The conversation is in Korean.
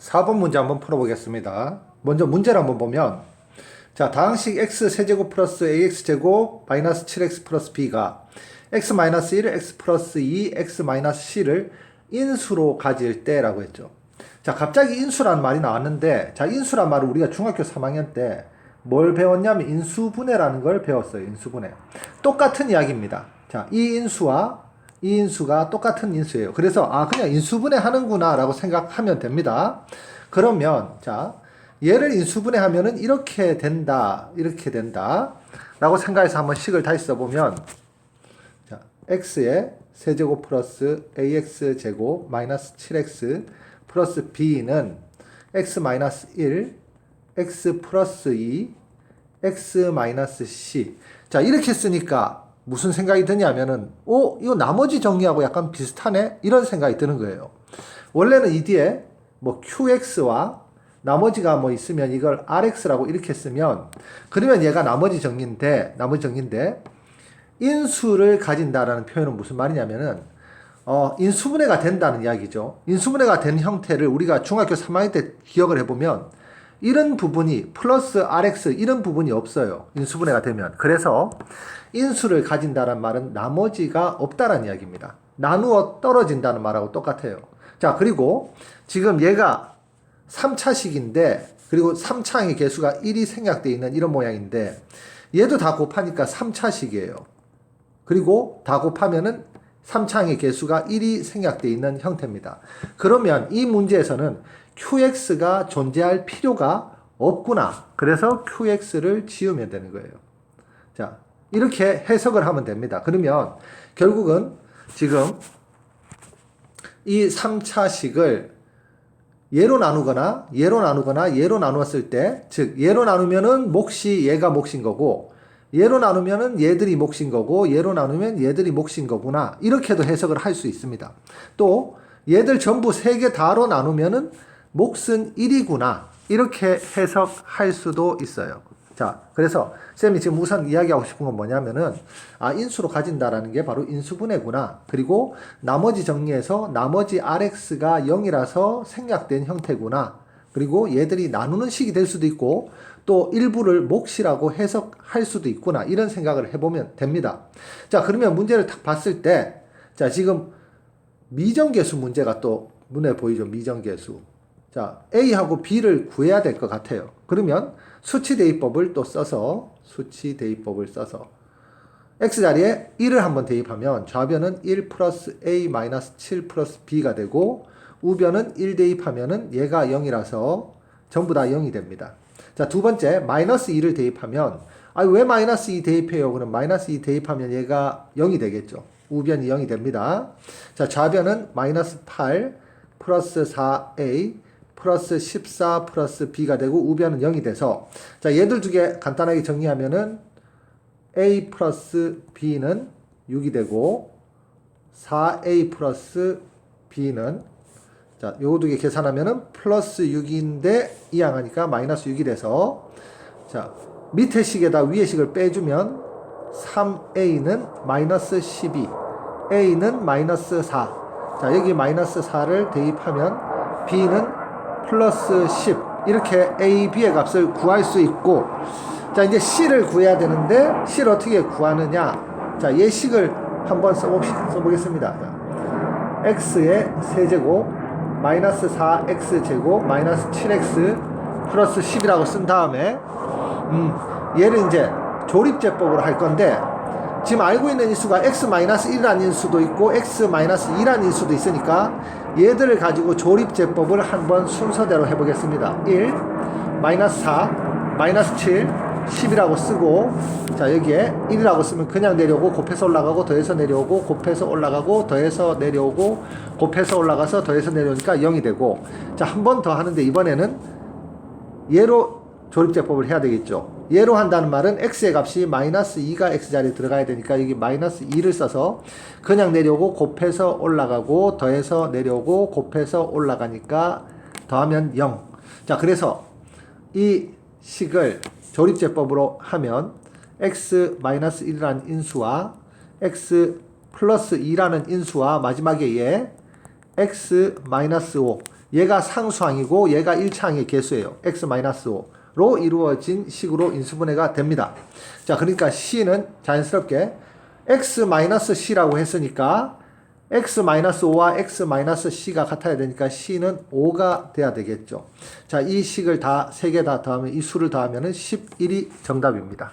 4번 문제 한번 풀어보겠습니다. 먼저 문제를 한번 보면 자 다항식 x 세제곱 플러스 ax 제곱 마이너스 7x 플러스 b가 x 마이너스 1, x 플러스 2, x 마이너스 c를 인수로 가질 때라고 했죠. 자 갑자기 인수라는 말이 나왔는데 자 인수란 말을 우리가 중학교 3학년 때 뭘 배웠냐면 인수분해라는 걸 배웠어요. 인수분해. 똑같은 이야기입니다. 자, 이 인수와 이 인수가 똑같은 인수예요. 그래서 아 그냥 인수분해 하는구나 라고 생각하면 됩니다. 그러면 자 얘를 인수분해 하면은 이렇게 된다 이렇게 된다 라고 생각해서 한번 식을 다시 써보면 자 x의 세제곱 플러스 ax 제곱 마이너스 7x 플러스 b는 x 마이너스 1 x 플러스 2 x 마이너스 c 자 이렇게 쓰니까 무슨 생각이 드냐면은 오 이거 나머지 정리하고 약간 비슷하네 이런 생각이 드는 거예요 원래는 이 뒤에 뭐 qx와 나머지가 뭐 있으면 이걸 rx라고 이렇게 쓰면 그러면 얘가 나머지 정리인데 나머지 정리인데 인수를 가진다라는 표현은 무슨 말이냐면은 어, 인수분해가 된다는 이야기죠. 인수분해가 된 형태를 우리가 중학교 3학년 때 기억을 해보면 이런 부분이 플러스 rx 이런 부분이 없어요. 인수분해가 되면. 그래서 인수를 가진다는 말은 나머지가 없다라는 이야기입니다. 나누어 떨어진다는 말하고 똑같아요. 자, 그리고 지금 얘가 3차식인데 그리고 3차항의 개수가 1이 생략되어 있는 이런 모양인데 얘도 다 곱하니까 3차식이에요. 그리고 다 곱하면은 3차항의 개수가 1이 생략되어 있는 형태입니다. 그러면 이 문제에서는 qx가 존재할 필요가 없구나. 그래서 qx를 지우면 되는 거예요. 자, 이렇게 해석을 하면 됩니다. 그러면 결국은 지금 이 3차식을 예로 나누거나 예로 나누거나 예로 나누었을 때, 즉 예로 나누면은 몫이 얘가 몫인 거고 예로 나누면은 얘들이 몫인 거고 얘로 나누면 얘들이 몫인 거구나. 이렇게도 해석을 할 수 있습니다. 또 얘들 전부 세 개 다로 나누면은 몫은 1이구나. 이렇게 해석할 수도 있어요. 자, 그래서 쌤이 지금 우선 이야기하고 싶은 건 뭐냐면은 아 인수로 가진다라는 게 바로 인수분해구나. 그리고 나머지 정리해서 나머지 rx가 0이라서 생략된 형태구나. 그리고 얘들이 나누는 식이 될 수도 있고 또 일부를 몫이라고 해석할 수도 있구나. 이런 생각을 해 보면 됩니다. 자, 그러면 문제를 딱 봤을 때, 자, 지금 미정계수 문제가 또 눈에 보이죠. 미정계수. 자, A하고 B를 구해야 될 것 같아요. 그러면 수치대입법을 또 써서, 수치대입법을 써서, x 자리에 1을 한번 대입하면 좌변은 1 플러스 a 마이너스 7 플러스 b가 되고 우변은 1 대입하면은 얘가 0이라서 전부 다 0이 됩니다. 자, 두 번째 마이너스 2를 대입하면 아, 왜 마이너스 2 대입해요? 그럼 마이너스 2 대입하면 얘가 0이 되겠죠. 우변이 0이 됩니다. 자, 좌변은 마이너스 8 플러스 4a 플러스 14 플러스 b가 되고 우변은 0이 돼서 자, 얘들 두 개 간단하게 정리하면은 a 플러스 b는 6이 되고 4a 플러스 b는 자, 요거 두 개 계산하면은 플러스 6인데 이항하니까 마이너스 6이 돼서 자, 밑에 식에다 위에 식을 빼주면 3a는 마이너스 12 a는 마이너스 4 자, 여기 마이너스 4를 대입하면 b는 플러스 10 이렇게 a, b의 값을 구할 수 있고 자, 이제 C를 구해야 되는데, C를 어떻게 구하느냐. 자, 예식을 한번 써봅, 써보겠습니다. 자, X의 세제곱, 마이너스 4X제곱, 마이너스 7X, 플러스 10이라고 쓴 다음에, 음, 얘를 이제 조립제법으로 할 건데, 지금 알고 있는 인수가 X-1이라는 인수도 있고, X-2라는 인수도 있으니까, 얘들을 가지고 조립 제법을 한번 순서대로 해보겠습니다. 1, 마이너스 4, 마이너스 7, 10이라고 쓰고 자 여기에 1이라고 쓰면 그냥 내려오고 곱해서 올라가고 더해서 내려오고 곱해서 올라가고 더해서 내려오고 곱해서 올라가서 더해서 내려오니까 0이 되고 자 한 번 더 하는데 이번에는 얘로 조립제법을 해야 되겠죠 얘로 한다는 말은 x의 값이 마이너스 2가 x자리에 들어가야 되니까 여기 마이너스 2를 써서 그냥 내려오고 곱해서 올라가고 더해서 내려오고 곱해서 올라가니까 더하면 0 자 그래서 이 식을 조립제법으로 하면 x-1이라는 인수와 x 플러스 2라는 인수와 마지막에 얘 x-5 얘가 상수항이고 얘가 1차항의 개수예요. x-5로 이루어진 식으로 인수분해가 됩니다. 자, 그러니까 c는 자연스럽게 x-c라고 했으니까 x-5와 x-c가 같아야 되니까 c는 5가 돼야 되겠죠. 자, 이 식을 다 세 개 다 더하면 이 수를 더하면 은 11이 정답입니다.